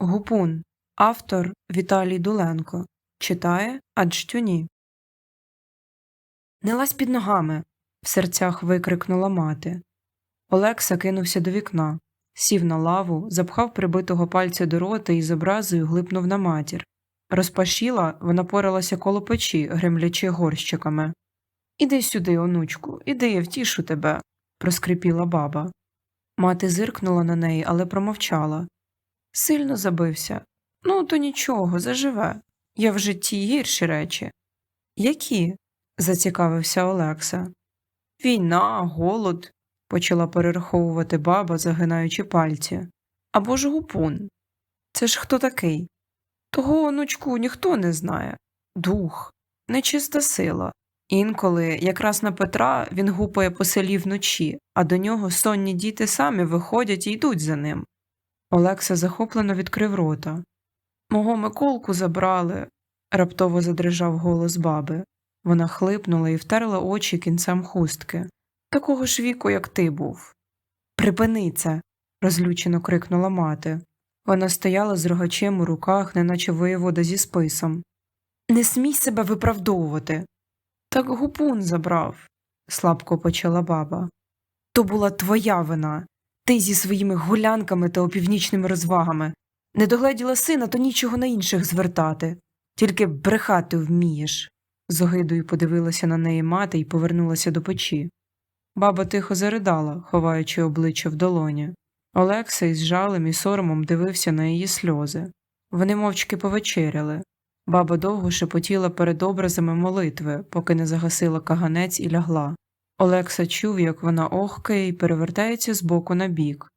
Гупун. Автор Віталій Дуленко. Читає Аджтюні. Не лазь під ногами. в серцях викрикнула мати. Олекса кинувся до вікна, сів на лаву, запхав прибитого пальця до рота і з образою глипнув на матір. Розпашіла, вона поралася коло печі, гремлячи горщиками. Іди сюди, онучку, іди, я втішу тебе, проскрипіла баба. Мати зиркнула на неї, але промовчала. Сильно забився. Ну, то нічого, заживе. Я в житті гірші речі. Які? зацікавився Олекса. Війна, голод, почала перераховувати баба, загинаючи пальці. Або ж гупун. Це ж хто такий? Того, онучку, ніхто не знає. Дух, нечиста сила. Інколи, якраз на Петра, він гупає по селі вночі, а до нього сонні діти самі виходять і йдуть за ним. Олекса захоплено відкрив рота. Мого Миколку забрали, раптово задрижав голос баби. Вона хлипнула і втерла очі кінцем хустки. Такого ж віку, як ти був. Припини це. розлючено крикнула мати. Вона стояла з рогачем у руках, неначе воєвода зі списом. Не смій себе виправдовувати. Так гупун забрав, слабко почала баба. То була твоя вина. Ти зі своїми гулянками та опівнічними розвагами. Не догледіла сина, то нічого на інших звертати. Тільки брехати вмієш. З огидою подивилася на неї мати і повернулася до печі. Баба тихо заридала, ховаючи обличчя в долоні. Олекса із жалем і соромом дивився на її сльози. Вони мовчки повечеряли. Баба довго шепотіла перед образами молитви, поки не загасила каганець і лягла. Олекса чув, як вона охкає і перевертається з боку на бік.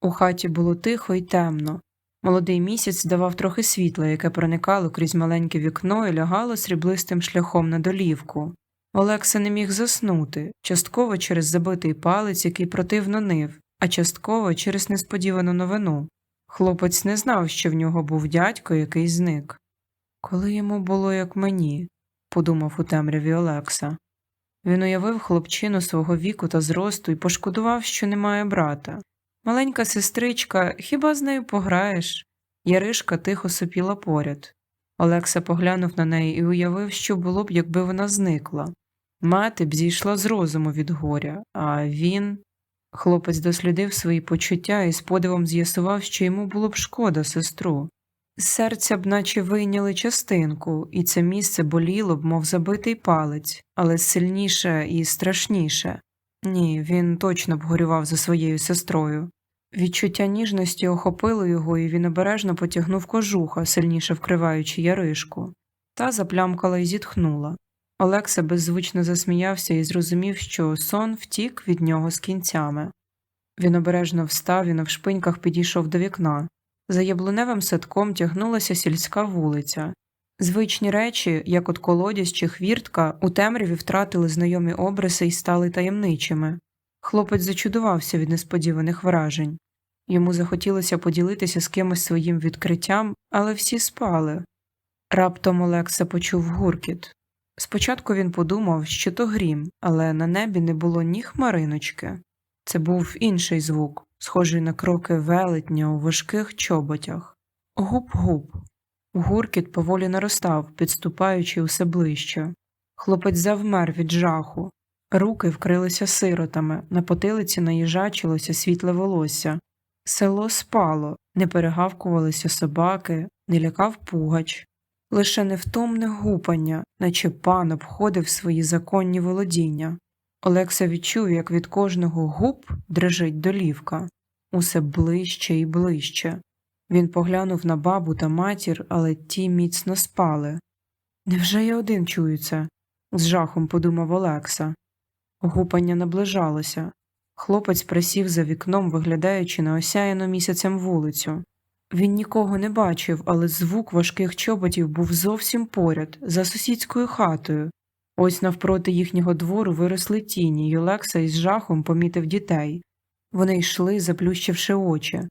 У хаті було тихо і темно. Молодий місяць давав трохи світла, яке проникало крізь маленьке вікно і лягало сріблистим шляхом на долівку. Олекса не міг заснути, частково через забитий палець, який противно нив, а частково через несподівану новину. Хлопець не знав, що в нього був дядько, який зник. Коли йому було як мені, подумав у темряві Олекса. Він уявив хлопчину свого віку та зросту і пошкодував, що немає брата. Маленька сестричка, хіба з нею пограєш? Яришка тихо сопіла поряд. Олекса поглянув на неї і уявив, що було б, якби вона зникла. Мати б зійшла з розуму від горя, а він. Хлопець дослідив свої почуття і з подивом з'ясував, що йому було б шкода сестру. Серця б наче вийняли частинку, і це місце боліло б, мов забитий палець, але сильніше і страшніше. Ні, він точно б горював за своєю сестрою. Відчуття ніжності охопило його, і він обережно потягнув кожуха, сильніше вкриваючи яришку. Та заплямкала і зітхнула. Олекса беззвучно засміявся і зрозумів, що сон втік від нього з кінцями. Він обережно встав і навшпиньках підійшов до вікна. За яблуневим садком тягнулася сільська вулиця. Звичні речі, як от колодязь чи хвіртка, у темряві втратили знайомі обриси і стали таємничими. Хлопець зачудувався від несподіваних вражень. Йому захотілося поділитися з кимось своїм відкриттям, але всі спали. Раптом Олекса почув гуркіт. Спочатку він подумав, що то грім, але на небі не було ні хмариночки. Це був інший звук, схожий на кроки велетня у важких чоботях. Гуп-гуп. Гуркіт поволі наростав, підступаючи усе ближче. Хлопець завмер від жаху. Руки вкрилися сиротами, на потилиці наїжачилося світле волосся. Село спало, не перегавкувалися собаки, не лякав пугач. Лише невтомне гупання, наче пан обходив свої законні володіння. Олекса відчув, як від кожного губ дрижить долівка, усе ближче і ближче. Він поглянув на бабу та матір, але ті міцно спали. Невже я один чую це? з жахом подумав Олекса. Гупання наближалося. Хлопець присів за вікном, виглядаючи на осяяну місяцем вулицю. Він нікого не бачив, але звук важких чоботів був зовсім поряд, за сусідською хатою. Ось навпроти їхнього двору виросли тіні, й Олекса із жахом помітив дітей. Вони йшли, заплющивши очі.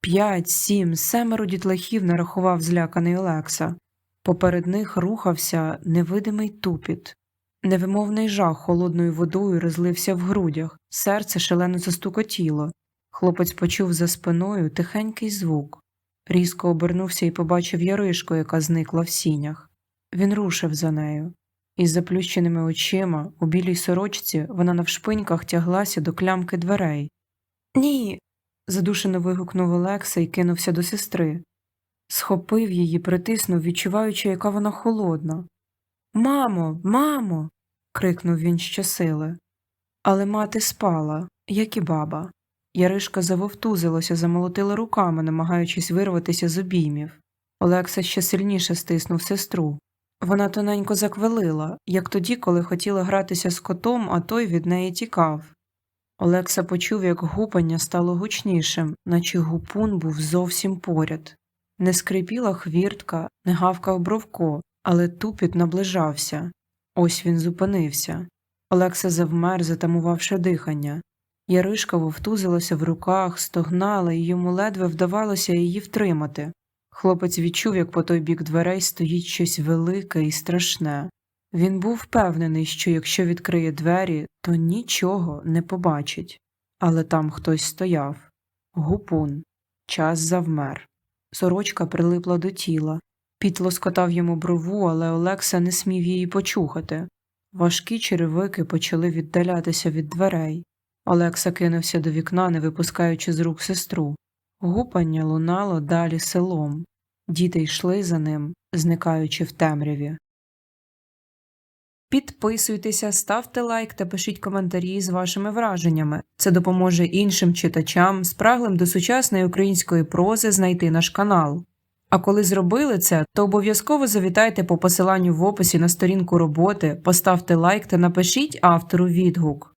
П'ять, сім, семеро дітлахів нарахував зляканий Олекса. Поперед них рухався невидимий тупіт. Невимовний жах холодною водою розлився в грудях, серце шалено застукотіло. Хлопець почув за спиною тихенький звук. Різко обернувся і побачив Яришку, яка зникла в сінях. Він рушив за нею. Із заплющеними очима, у білій сорочці, вона навшпиньках тяглася до клямки дверей. Ні. задушено вигукнув Олекса і кинувся до сестри. Схопив її, притиснув, відчуваючи, яка вона холодна. Мамо, мамо. крикнув він щосили. Але мати спала, як і баба. Яришка завовтузилася, замолотила руками, намагаючись вирватися з обіймів. Олекса ще сильніше стиснув сестру. Вона тоненько заквилила, як тоді, коли хотіла гратися з котом, а той від неї тікав. Олекса почув, як гупання стало гучнішим, наче гупун був зовсім поряд. Не скрипіла хвіртка, не гавкав бровко, але тупіт наближався. Ось він зупинився. Олекса завмер, затамувавши дихання. Яришка вовтузилася в руках, стогнала, і йому ледве вдавалося її втримати. Хлопець відчув, як по той бік дверей стоїть щось велике і страшне. Він був впевнений, що якщо відкриє двері, то нічого не побачить. Але там хтось стояв. Гупун. Час завмер. Сорочка прилипла до тіла. Піт лоскотав йому брову, але Олекса не смів її почухати. Важкі черевики почали віддалятися від дверей. Олекса кинувся до вікна, не випускаючи з рук сестру. Гупання лунало далі селом. Діти йшли за ним, зникаючи в темряві. Підписуйтеся, ставте лайк та пишіть коментарі з вашими враженнями. Це допоможе іншим читачам, спраглим до сучасної української прози знайти наш канал. А коли зробили це, то обов'язково завітайте по посиланню в описі на сторінку роботи, поставте лайк та напишіть автору відгук.